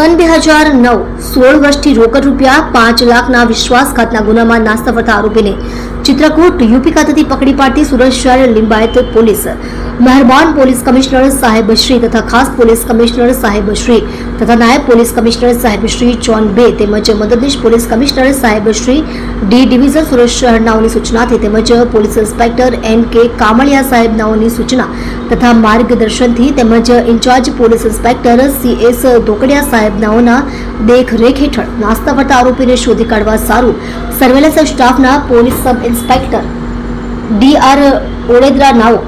સન બે હજાર નવ સોળ વર્ષથી રોકડ રૂપિયા પાંચ લાખના વિશ્વાસઘાતના ગુનામાં નાસ્તા ફરતા આરોપીને ચિત્રકૂટ યુપી ખાતેથી પકડી પાડતી સુરત શહેર લિંબાયત પોલીસ મહેરબાન પોલીસ કમિશનર સાહેબશ્રી તથા ખાસ પોલીસ કમિશનર સાહેબશ્રી તથા નાયબ પોલીસ કમિશનર સાહેબશ્રી ચોન બે તેમજ મદદનીશ પોલીસ કમિશનર સાહેબશ્રી ડી ડિવિઝન સુરત શહેરનાઓની સૂચનાથી તેમજ પોલીસ ઇન્સ્પેક્ટર એન કે કામળિયા સાહેબનાઓની સૂચના તથા માર્ગદર્શનથી તેમજ incharge police inspector C S Dhokadiya સાહેબનાઓના દેખરેખ હેઠળ નાસ્તા પડતા આરોપીને શોધી કાઢવા સારું સર્વેલન્સ સ્ટાફના police sub inspector D R Odedara નાઓ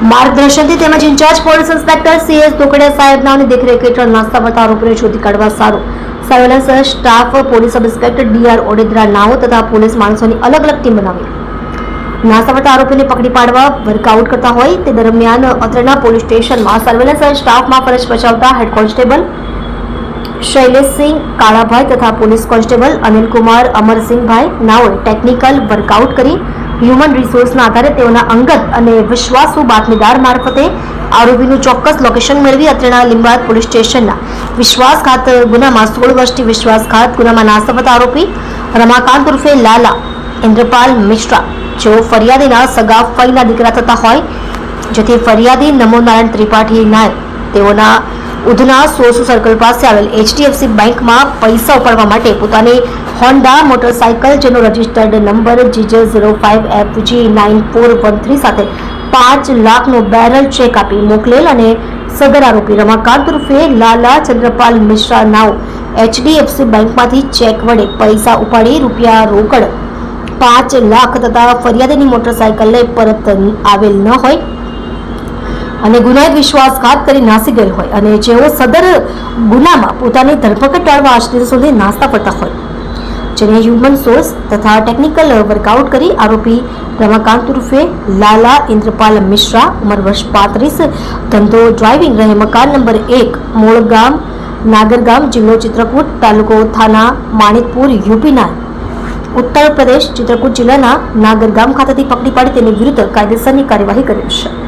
માર્ગદર્શનથી તેમજ ઇન્ચાર્જ પોલીસ ઇન્સ્પેક્ટર સીએસ સાહેબના સાહેબનાઓની દેખરેખ હેઠળ નાસ્તા પડતા આરોપીને શોધી કાઢવા સારું. Surveillance staff police sub inspector DR Odedara નાઓ તથા પોલીસ માણસોની અલગ અલગ ટીમ બનાવી. નાસ્તા પડતા આરોપીને પકડી પાડવા વર્કઆઉટ કરતા હોય તે દરમિયાન અત્રેના પોલીસ સ્ટેશનમાં સર્વેલન્સ સ્ટાફમાં ફરજ બજાવતા હેડ કોન્સ્ટેબલ શૈલેષસિંહ કાળાભાઈ તથા પોલીસ કોન્સ્ટેબલ અનિલકુમાર અમરસિંહભાઈ નાઓએ ટેકનિકલ વર્કઆઉટ કરી હ્યુમન રિસોર્સના આધારે તેઓના અંગત અને વિશ્વાસુ બાતમીદાર મારફતે આરોપીનું ચોક્કસ લોકેશન મેળવી અત્રેના લીંબાદ પોલીસ સ્ટેશનના. વિશ્વાસઘાત ગુનામાં સોળ વર્ષથી વિશ્વાસઘાત ગુનામાં નાસ્તા આરોપી રમાકાંત ઉર્ફે લાલા, ઇન્દ્રપાલ મિશ્રા. જેઓ ફરિયાદીના સગા ફઈના દીકરા થતા હોય, જેથી ફરિયાદી નમો નારાયણ ત્રિપાઠી નાયક. તેઓના ઉધના સોસુ સર્કલ પાસે આવેલ એચડીએફસી બેંકમાં પૈસા ઉપાડવા માટે પોતાની હોન્ડા મોટરસાયકલ જેનો registered number GJ zero five F G nine four one three સાથે પાંચ લાખનો બેરલ ચેક આપી મોકલેલ અને સદર આરોપી રમાકાંત ઉર્ફે લાલા ચંદ્રપાલ મિશ્રા નાવ એચડીએફસી બેંકમાંથી ચેક વડે પૈસા ઉપાડી રૂપિયા રોકડ પાંચ લાખ તથા ફરિયાદીની મોટરસાયકલ લઈ પરત આવેલ ન હોય. અને ગુનાહિત વિશ્વાસઘાત કરી નાસી ગયેલ હોય અને જેઓ સદર ગુનામાં પોતાની ધરપકડ ટાળવા આજ સુધી નાસ્તા પડતા હોય. જેને હ્યુમન સોર્સ તથા ટેકનિકલ વર્કઆઉટ કરી આરોપી રમાકાંત ઉર્ફે લાલા ઇન્દ્રપાલ મિશ્રા ઉંમર વર્ષ પાંત્રીસ, ધંધો ડ્રાઇવિંગ રહે મકાન નંબર એક, મોળગામ, નાગરગામ, જિલ્લો ચિત્રકૂટ તાલુકો થાના, માણિકપુર, યુપીના. ઉત્તર પ્રદેશ ચિત્રકૂટ જિલ્લાના નાગરગામ ખાતેથી પકડી પાડી તેની વિરુદ્ધ કાયદેસરની કાર્યવાહી કરી છે.